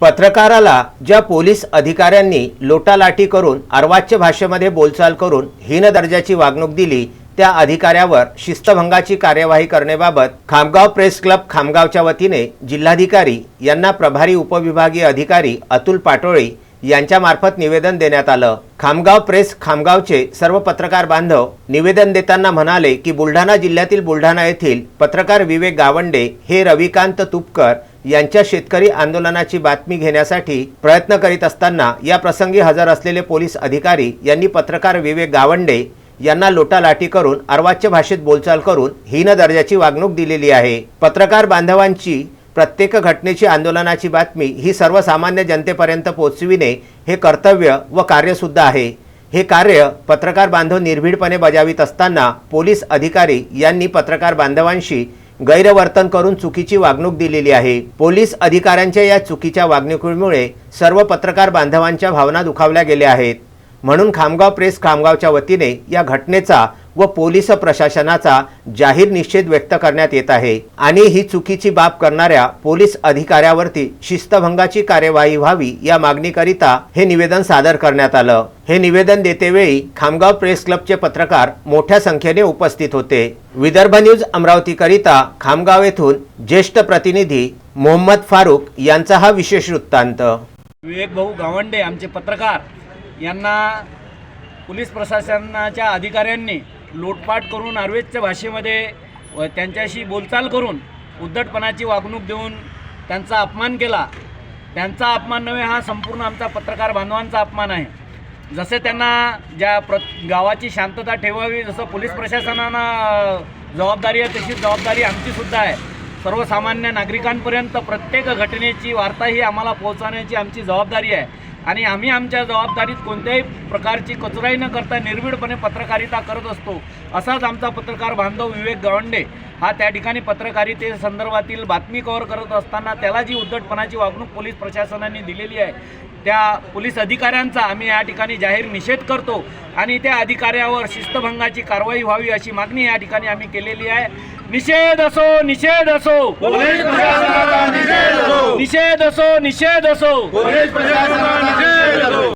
पत्रकाराला ज्या पोलीस अधिकाऱ्यांनी लोटालाटी करून अर्वाच्य भाषेमध्ये बोलचाल करून हीन दर्जाची वागणूक दिली त्या अधिकाऱ्यावर शिस्तभंगाची कार्यवाही करण्याबाबत खामगाव प्रेस क्लब खामगावच्या वतीने जिल्हाधिकारी यांना प्रभारी उपविभागीय अधिकारी अतुल पाटोळे यांच्यामार्फत निवेदन देण्यात आलं. खामगाव प्रेस खामगावचे सर्व पत्रकार बांधव निवेदन देताना म्हणाले की बुलढाणा जिल्ह्यातील बुलढाणा येथील पत्रकार विवेक गावंडे हे रविकांत तुपकर यांच्या शेतकरी आंदोलनाची बातमी घेण्यासाठी प्रयत्न करीत असताना या प्रसंगी हजर असलेले पोलीस अधिकारी यांनी पत्रकार विवेक गावंडे यांना लोटालाटी करून अर्वाच्य भाषेत बोलचाल करून हीन दर्जाची वागणूक दिलेली आहे. पत्रकार बांधवांची प्रत्येक घटनेची आंदोलनाची बातमी ही सर्वसामान्य जनतेपर्यंत पोहोचविणे हे कर्तव्य व कार्यसुद्धा आहे. हे कार्य पत्रकार बांधव निर्भीडपणे बजावित असताना पोलीस अधिकारी यांनी पत्रकार बांधवांशी गैरवर्तन करून चुकीची वागणूक दिलेली आहे. पोलीस अधिकाऱ्यांच्या या चुकीच्या वागणुकीमुळे सर्व पत्रकार बांधवांच्या भावना दुखावल्या गेल्या आहेत. म्हणून खामगाव प्रेस खामगावच्या वतीने या घटनेचा व पोलीस प्रशासनाचा जाहीर निषेध व्यक्त करण्यात येत आहे. आणि ही चुकीची बाब करणाऱ्या पोलीस अधिकाऱ्यावरती शिस्तभंगाची कार्यवाही व्हावी या मागणीकरिता हे निवेदन सादर करण्यात आलं. हे निवेदन देतेवेळी खामगाव प्रेस क्लबचे पत्रकार मोठ्या संख्येने उपस्थित होते. विदर्भ न्यूज अमरावतीकरिता खामगाव येथून ज्येष्ठ प्रतिनिधी मोहम्मद फारूक यांचा हा विशेष वृत्तांत. विवेक भाऊ गावंडे आमचे पत्रकार यांना पोलीस प्रशासनाच्या अधिकाऱ्यांनी लोटपाट करून आर्वेच्या भाषेमध्ये व त्यांच्याशी बोलचाल करून उद्धटपणाची वागणूक देऊन त्यांचा अपमान केला. त्यांचा अपमान नव्हे हा संपूर्ण आमचा पत्रकार बांधवांचा अपमान आहे. जसे त्यांना ज्या प्र गावाची शांतता ठेवावी जसं पोलीस प्रशासनानं जबाबदारी आहे तशी जबाबदारी आमचीसुद्धा आहे. सर्वसामान्य नागरिकांपर्यंत प्रत्येक घटनेची वार्ता ही आम्हाला पोहोचवण्याची आमची जबाबदारी आहे. आणि आम्ही आमच्या जबाबदारीत कोणत्याही प्रकारची कचराई न करता निर्भीडपणे पत्रकारिता करत असतो. असाच आमचा पत्रकार बांधव विवेक गवंडे. हा त्या ठिकाणी पत्रकारिते संदर्भातील बातमी कव्हर करत असताना त्याला जी उद्धटपणाची वागणूक पोलीस प्रशासनाने दिलेली आहे त्या पोलीस अधिकाऱ्यांचा आम्ही या ठिकाणी जाहीर निषेध करतो आणि त्या अधिकाऱ्यावर शिस्तभंगाची कारवाई व्हावी अशी मागणी या ठिकाणी आम्ही केलेली आहे. निषेध असो निषेध असो. पोलीस प्रशासनाचा निषेध असो निषेध